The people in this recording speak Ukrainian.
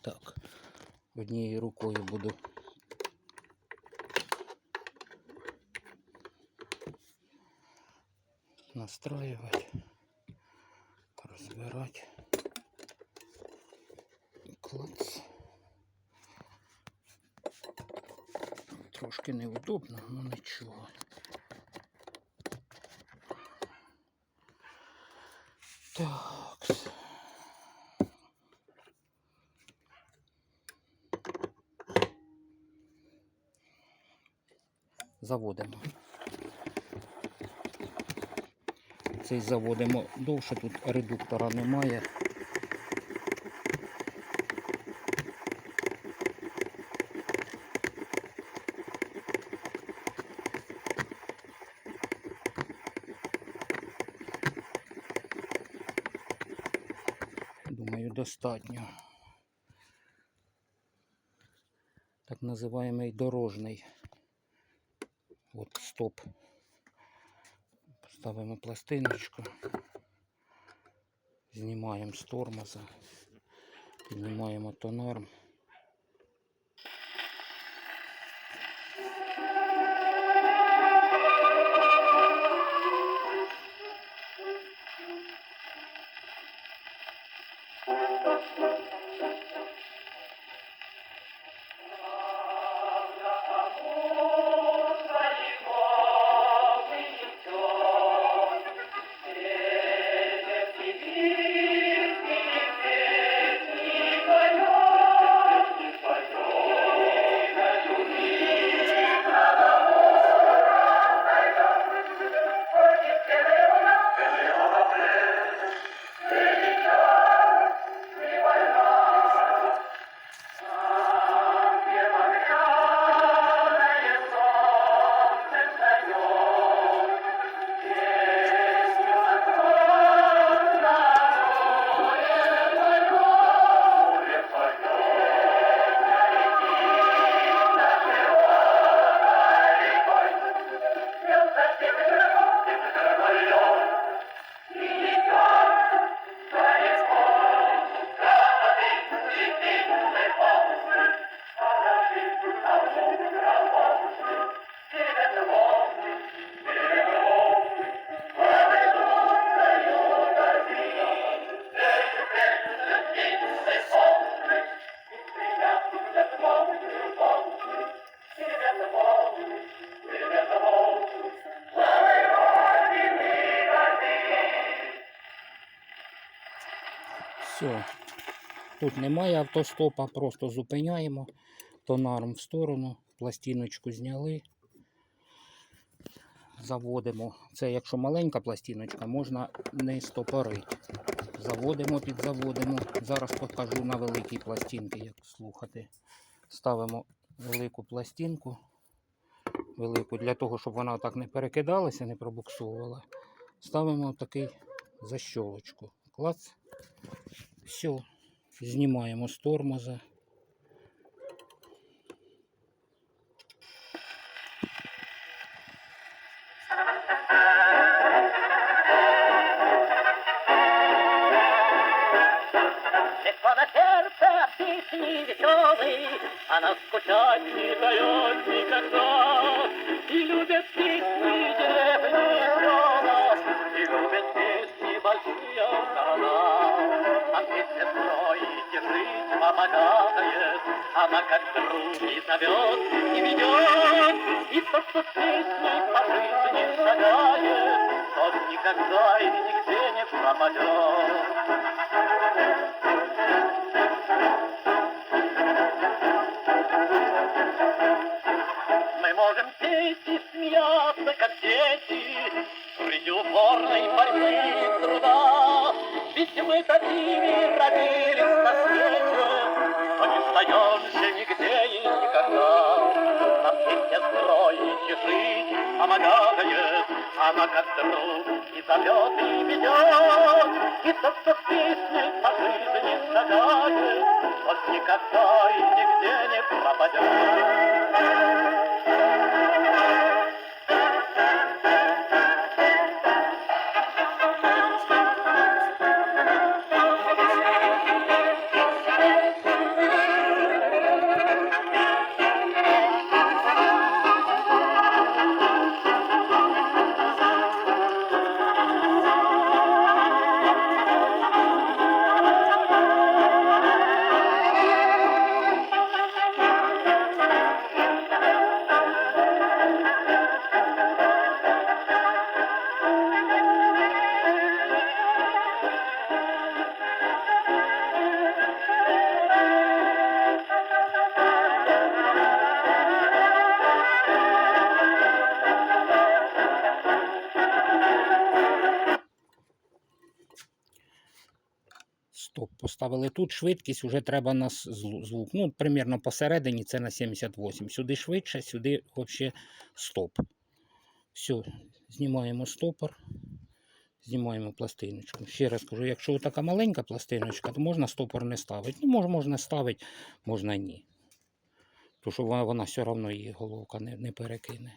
Так, однією рукою буду. Настраивать, розбирати. Клац. Трошки неудобно, але нічого. Так. Заводимо. Цей заводимо довше, тут редуктора немає. Думаю, достатньо. Так називаємий дорожний. От стоп. Ставимо пластиночку. Знімаємо з тормоза. Піднімаємо тонарм. Все. Тут немає автостопа, просто зупиняємо. Тонаром в сторону, пластиночку зняли. Заводимо. Це якщо маленька пластиночка, можна не стопорити. Заводимо, підзаводимо. Зараз покажу на великій пластинці, як слухати. Ставимо велику пластинку. Велику, для того, щоб вона так не перекидалася, не пробуксовувала. Ставимо такий защолочку. Клац. Все, знімаємо з тормоза. Песни веселой, Она скучать не дает никогда. Помогает, Она как друг и зовет, и ведет, И тот, кто с песней по жизни шагает, Тот никогда и нигде не пропадет. И жить помогает, Она как друг и зовет, и ведет. И тот, кто в песне по жизни шагает, Тот никогда и нигде Поставили тут швидкість, вже треба на звук. Ну, примірно посередині це на 78. Сюди швидше, сюди взагалі стоп. Все, знімаємо стопор. Знімаємо пластиночку. Ще раз кажу, якщо така маленька пластиночка, то можна стопор не ставити. Ну, мож, можна ставити, можна ні. Тому що вона, вона все одно її головка не, не перекине.